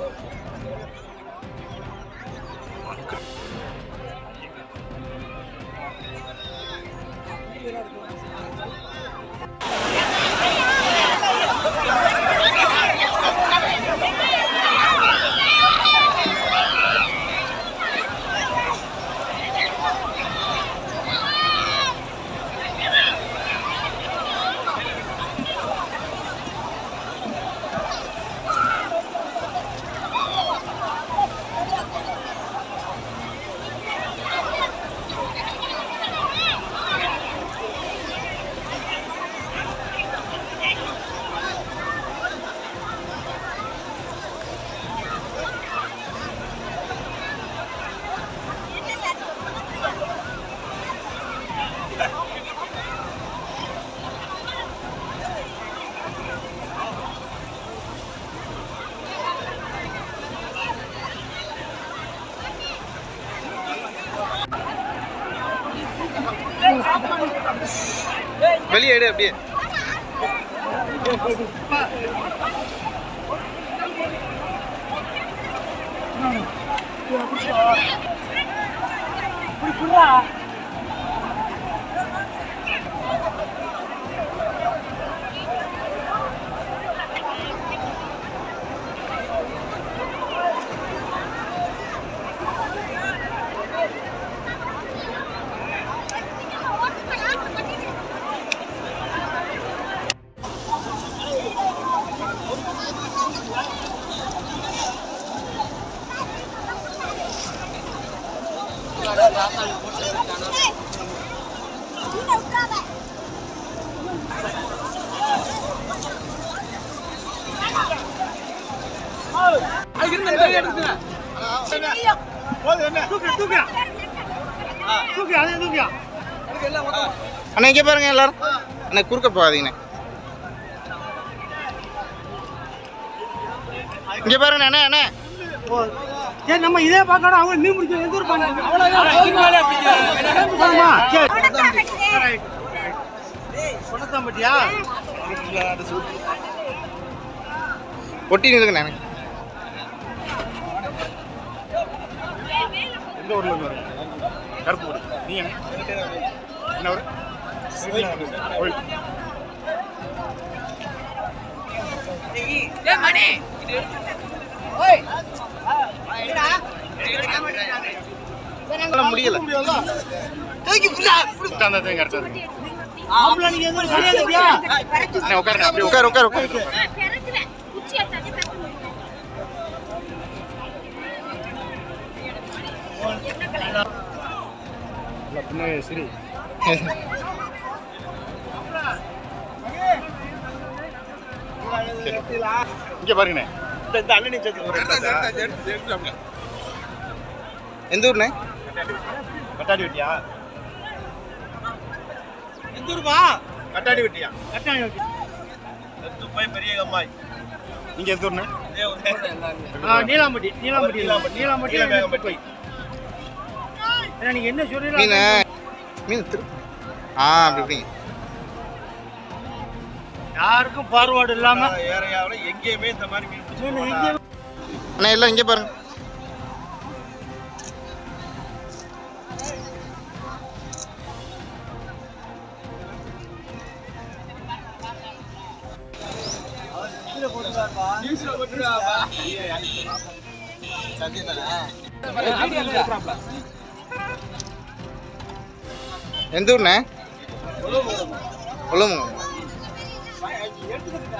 Thank you. வெளியே எடு அப்படியே. அண்ணா இங்கே பாருங்க எல்லாரும். அண்ணா குறுக்க போகாதீங்கண்ணே. இங்கே பாருங்க அண்ணா அண்ணா. சரி நம்ம இதே பார்க்கணும் அவங்க மீன் பிடிச்ச எந்த ஊர் பண்ணாங்க பொண்ணத்தாம்பட்டியா ஒட்டி நிற்குண்ணே எனக்கு எந்த ஊர்ல இருந்து கருப்பு ஊர். நீங்க என்ன முடியல உட்கார்ந்தா அப்படியே உட்கார் உட்கார் உட்கார். சரி. இங்க பாருங்கண்ணே. இந்த அண்ணன் சேர்த்து? எந்த ஊர்ண்ணே? கட்டாடி வெட்டியா? எந்த ஊருப்பா கட்டாடி வெட்டியா? கட்டாயம் ஓகே. போய் பெரிய அம்மாய் நீங்க எந்த ஊர்ண்ணே? நீலாம்பட்டி நீலாம்பட்டி நீலாம்பட்டி. நீலாம்பட்டி. நீங்க என்ன மீன் சொல்றீங்க மீன் திரு ஆ அப்படி. யாருக்கும் பார்வாடு இல்லாம ஏரியாவில் எங்கேயுமே இந்த மாதிரி மீன் அண்ணா எல்லாம் இங்கே பாருங்க. எந்த ஊர்ண்ணே? உலகம் எடுத்துக்கிட்டு